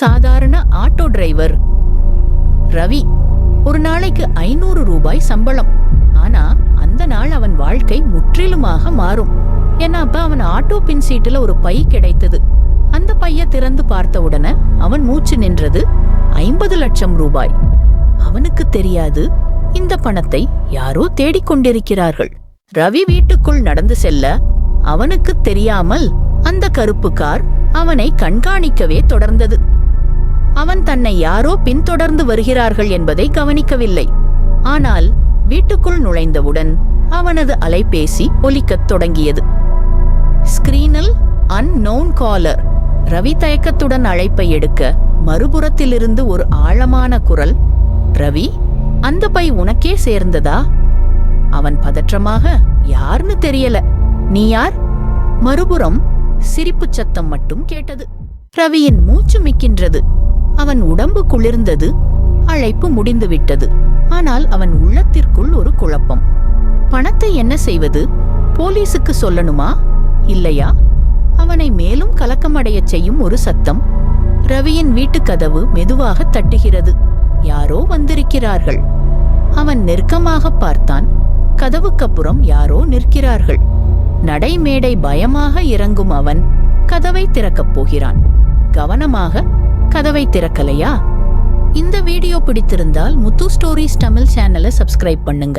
சாதாரண auto driver. Ravi ஒரு நாளைக்கு ஐநூறு ரூபாய் சம்பளம். ஆனா அந்த நாள் அவன் வாழ்க்கை முற்றிலுமாக மாறும். ஏன்னா அப்ப அவன் ஆட்டோ பின் சீட்டுல ஒரு பை கிடைத்தது. அந்த பைய திறந்து பார்த்த உடனே அவன் மூச்சு நின்றது ஐம்பது லட்சம் ரூபாய். அவனுக்கு தெரியாது இந்த பணத்தை யாரோ தேடிக்கொண்டிருக்கிறார்கள் ரவி வீட்டுக்குள் நடந்து செல்ல அவனுக்கு தெரியாமல் அந்த கருப்பு கார் அவனை கண்காணிக்கவே தொடர்ந்தது. தன்னை யாரோ பின்தொடர்ந்து வருகிறார்கள் என்பதை கவனிக்கவில்லை. ஆனால் வீட்டுக்குள் நுழைந்தவுடன் அவனது அலைபேசி ஒலிக்கத் தொடங்கியது. ஸ்கிரீனில் அன்னோன் காலர் ரவி தயக்கத்துடன் அழைப்பை எடுக்க மறுபுறத்திலிருந்து ஒரு ஆழமான குரல் ரவி அந்த பை உனக்கே சேர்ந்ததா? அவன் பதற்றமாக யார்னு தெரியல. நீ யார்? மறுபுறம் சிரிப்புச் சத்தம் மட்டும் கேட்டது. ரவியின் மூச்சு மிக்கின்றது. அவன் உடம்பு குளிர்ந்தது. அழைப்பு முடிந்துவிட்டது. ஆனால் அவன் உள்ளத்திற்குள் ஒரு குழப்பம். பணத்தை என்ன செய்வது? போலீசுக்கு சொல்லணுமா? இல்லையா? அவனை மேலும் கலக்கமடையச் செய்யும் ஒரு சத்தம். ரவியின் வீட்டுக் கதவு மெதுவாக தட்டுகிறது. யாரோ வந்திருக்கிறார்கள். அவன் நெருக்கமாக பார்த்தான். கதவுக்கப்புறம் யாரோ நிற்கிறார்கள். நடைமேடை பயமாக இறங்கும் அவன் கதவை திறக்கப் போகிறான். கவனமாக கதவை திறக்கலையா? இந்த வீடியோ பிடித்திருந்தால் முத்து ஸ்டோரிஸ் தமிழ் சேனலை சப்ஸ்கிரைப் பண்ணுங்க.